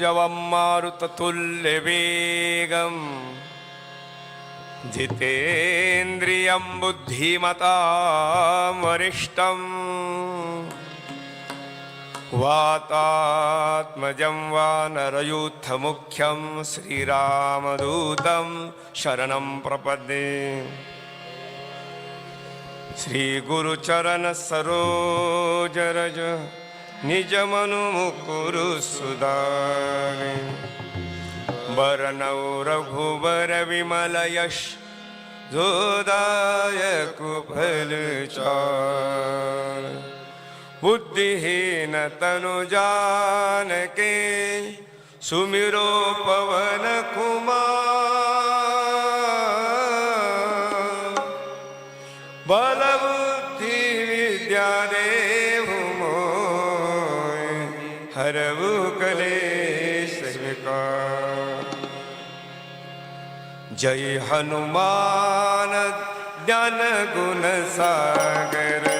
भुजवं मारुततुल्यवेगम्। जितेन्द्रियं बुद्धिमतां वरिष्ठम्। वातात्मजं वा नरयूथमुख्यं श्रीरामदूतं शरणं प्रपदे। श्रीगुरुचरणसरोजरज निज मनुकुरु सुदारौ रघु वर विमलयश्च दोदाय कुफल बुद्धिहीनतनुजानके सुमिरो पवन कुमा હરવું કલેશ જય હનુમાન જ્ઞાન ગુણ સાગર.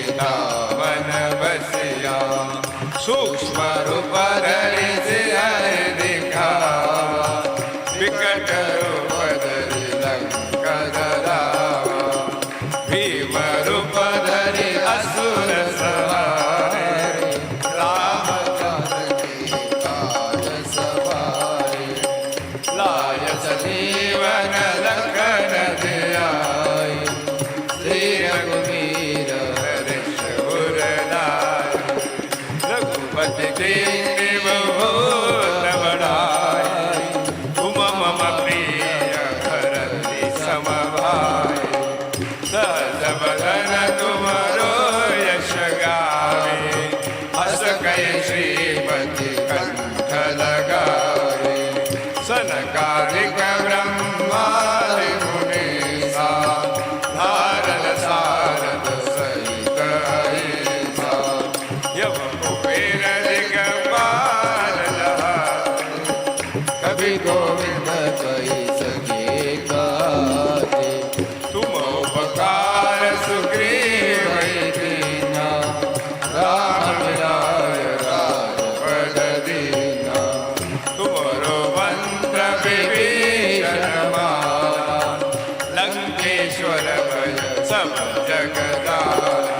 Krishna ಶರಣ ಕುಮಾರ Jagadal, Jagadal, Jagadal.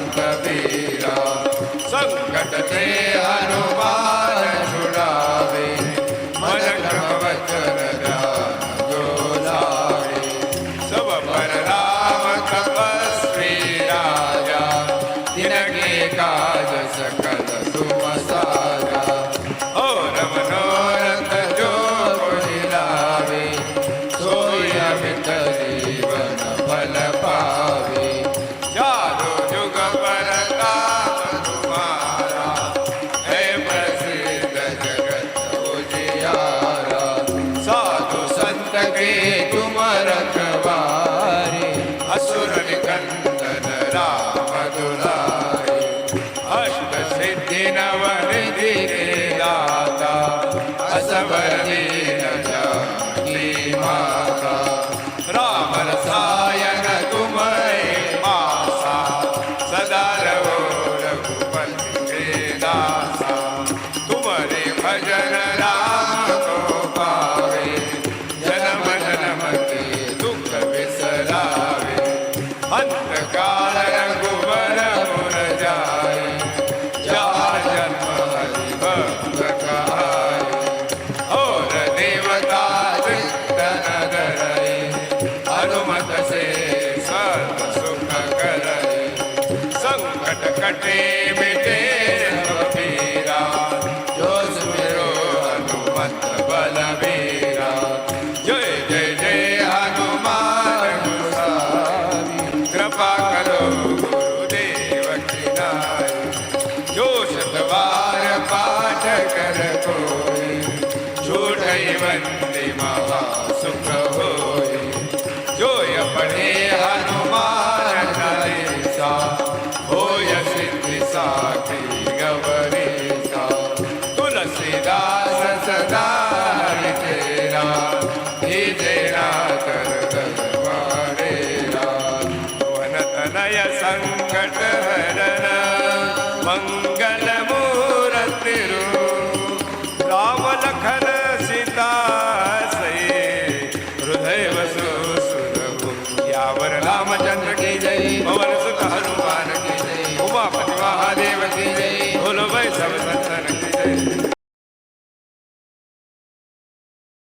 સંત વીરા સંકટ તે હનુમાન છુડાવે મન ક્રમ વચન Palapa. Sabadina Jani Mata Ramana Sa बटे बिटे रवीरा जो सुमिरो हनुमत बलवीरा। जय जय जय हनुमान कृपा करो गुरुदेव की नाय जो शतवार पाठ कर कोई, झूठ बंद